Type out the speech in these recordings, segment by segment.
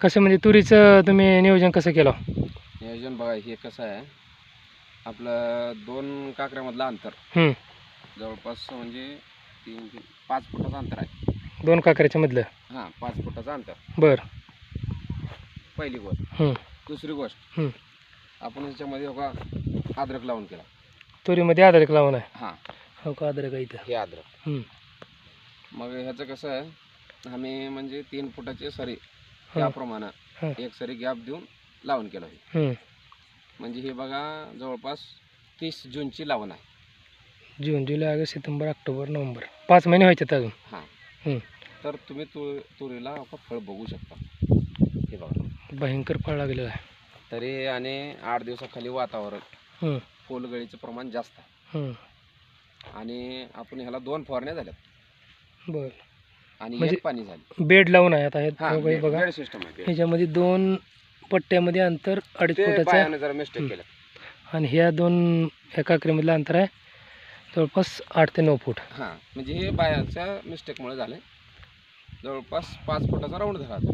कसं म्हणजे तुरीचं तुम्ही नियोजन कसं केलं? नियोजन बघा हे कसं आहे आपलं दोन काकऱ्यामधलं अंतर. हम्म. जवळपास म्हणजे तीन पाच फुटाचं अंतर आहे. दोन काकऱ्याच्या मधलं? हां पाच फुटाचं अंतर. बर. पहिली गोष्ट. हम्म. दुसरी गोष्ट. हम्म. आपण ह्याच्यामध्ये बघा अद्रक लावून केला. तुरीमध्ये अद्रक लावून आहे? हां. हो का अद्रक आहे इथं? हे अद्रक. हम्म. मग ह्याचं कसं आहे आम्ही म्हणजे तीन फुटाची सरी. त्याप्रमाणे. एक सरी गॅप देऊन लावून केलं. म्हणजे हे बघा जवळपास तीस जूनची लावण आहे June July August September October November पाच महिने व्हायचे अजून हां. तर तुम्ही तु तुरीला फळ बघू शकता हे बघा भयंकर फळ लागलेलं आहे तरी आणि आठ दिवसाखाली वातावरण. फुलगळीचं प्रमाण जास्त आहे. आणि आपण ह्याला दोन फवारण्या झाल्यात बर आणि म्हणजे- एक पाणी झालं. बेड लावून आहे आता हे हा दोघंही बेड- बघा. बेड सिस्टम आहे बेड. ह्याच्यामध्ये दोन पट्ट्यामध्ये अंतर अडीच ते फुटाचं आहे. जरा मिस्टेक. केलं. आणि ह्या दोन ह्या काकरीमधलं अंतर आहे जवळपास आठ ते नऊ फूट. हां म्हणजे हे बायाच्या मिस्टेकमुळे झाले जवळपास पाच फुटाचा राऊंड झाला तो.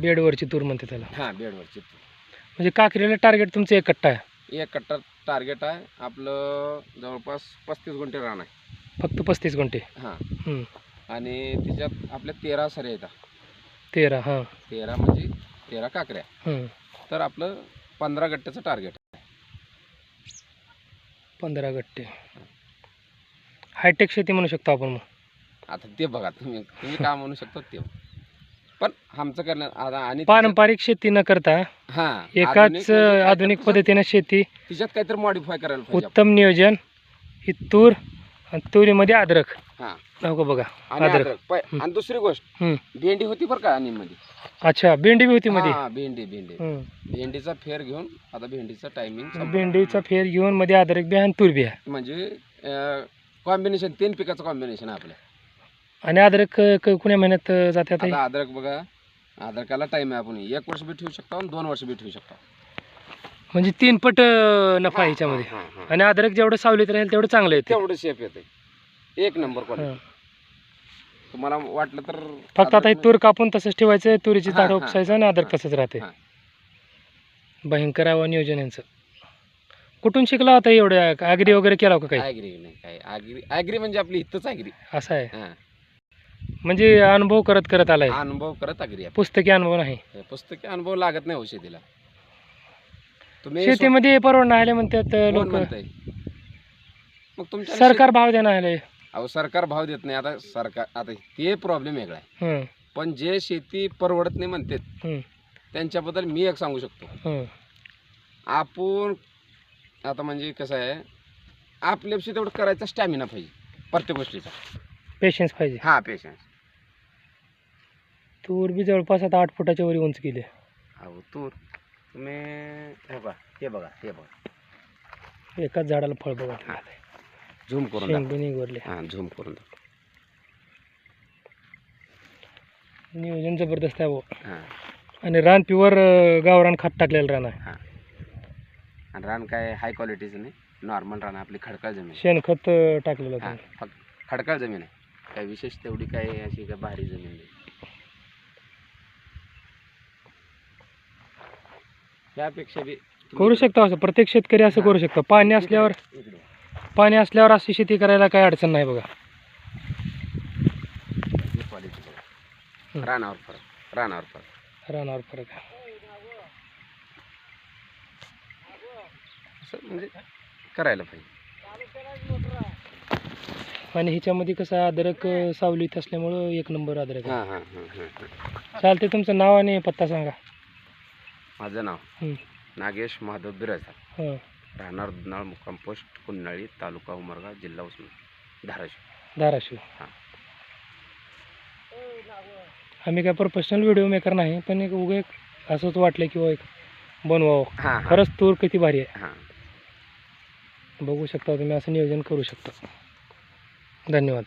बेडवरची तूर म्हणते त्याला. हां बेडवरची म्हणजे काकरीला टार्गेट तुमचं एक कट्टा आहे. एक कट्टा टार्गेट आहे. आपलं जवळपास पस्तीस गुंठे रान आहे. फक्त पस्तीस गुंठे. हां. हम्म. आणि त्याच्यात आपल्या तेरा सऱ्या येतात तेरा हां. तेरा म्हणजे तेरा काकऱ्या. तर आपलं पंधरा गट्ट्याचं टार्गेट पंधरा गट्टे. हायटेक शेती म्हणू शकतो आपण मग. आता ते बघा तुम्ही तुम्ही काय म्हणू शकता ते. पण आमचं करणं आता आणि पारंपरिक शेती न करता हां एकाच म्हणजे आधुनिक काहीतरी पद्धतीने शेती त्याच्यात- त्याच्यात काहीतरी मॉडीफाय करायला पाहिजे उत्तम नियोजन ही तूर आणि तुरीमध्ये अद्रक. हो. का बघा आणि अद्रक. अद्रक. पै-. आणि दुसरी गोष्ट. भेंडी होती बरं का आणि मध्ये अच्छा भेंडी बी होती मध्ये हां भेंडी भेंडी हम्म. भेंडीचा फेर घेऊन आता भेंडीचा टायमिंग भेंडीचा फेर घेऊन मध्ये अद्रक बी आणि तूर बी आहे म्हणजे कॉम्बिनेशन तीन पिकाचं कॉम्बिनेशन आपलं आणि अद्रक क- क- कुण्या महिन्यात अं, जाते आता? आता अद्रक बघा अद्रकाला टाइम आहे आपण एक वर्ष बी ठेवू शकतो आणि दोन वर्ष बी ठेवू शकतो म्हणजे तीन पट अं, नफा आहे ह्याच्यामध्ये. आणि अद्रक जेवढं सावलीत राहील तेवढं चांगलं येते तेवढं शेप येते एक नंबर क्वालिटी. तुम्हाला वाटलं तर फक्त आता हे तूर कापून तसंच ठेवायचं तुरीची हां, हां, उपसायचं आणि अद्रक हां, तसंच राहते. हां. भयंकर आवा नियोजन यांचं कुठून शिकला होता एवढं? आगरी वगैरे केला का काही? ॲग्री नाही काय ॲग्री ॲग्री म्हणजे आपली इथंच ॲग्री असं आहे. हां. म्हणजे अनुभव करत करत आलाय. अनुभव करत ॲग्री आहे. पुस्तकी अनुभव नाही. हे पुस्तकी अनुभव लागत नाही हो शेतीला. तुम्ही शेतीमध्ये परवडणं आले म्हणतात कोण लोक. म्हणतंय? मग तुमच्या सरकार भाव देणं आले अहो सरकार भाव देत नाही. आता सरकार आता ते प्रॉब्लेम वेगळा आहे. पण जे शेती परवडत नाही म्हणतात हम्म, त्यांच्याबद्दल मी एक सांगू शकतो. आपण आता म्हणजे कसं आहे आपल्याशी तेवढं करायचा स्टॅमिना पाहिजे प्रत्येक गोष्टीचा. पेशन्स पाहिजे. हा पेशन्स तूर बी जवळपास आता आठ फुटाच्या वरी उंच गेले अहो तूर तुम्ही हे बघा हे बघा हे बघा. एकाच झाडाला फळ बघा हा. झूम करून दाखव. हां झूम करून दाखव. नियोजन जबरदस्त आहे भाऊ हां आणि रान प्युअर गावरान खत टाकलेलं रान आहे हां आणि रान काय हाय क्वालिटीचं नाही नॉर्मल रान आपली खडकाळ जमीन आहे. शेणखत अं, टाकलेलं हां होतं फक्त खडकाळ जमीन आहे काय विशेष तेवढी काय अशी काय भारी जमीन नाही त्यापेक्षा बी करू शकतो असं प्रत्येक शेतकरी असं. करू शकतो पाणी असल्यावर इकडे. पाणी असल्यावर अशी शेती करायला काही अडचण नाही बघा. रानावर फरक रानावर फरक. रानावर फरक असं म्हणजे करायला पाहिजे. आणि ह्याच्यामध्ये कसं अद्रक सावलीत असल्यामुळं एक नंबर अद्रक हां हां हां चालते तुमचं नाव आणि पत्ता सांगा. माझं नाव. नागेश महादेव बिराजा हां. राहणार दुनाळ मुक्काम पोस्ट कुन्हाळी तालुका उमरगा जिल्हा उस्मान धाराशिव. धाराशिव. हां. आम्ही काय प्रोफेशनल व्हिडिओ मेकर नाही पण एक उगं एक असंच वाटलं की बुवा एक बनवावं. हां. खरंच तूर किती भारी आहे. हां. बघू शकता तुम्ही असं नियोजन करू शकता. धन्यवाद.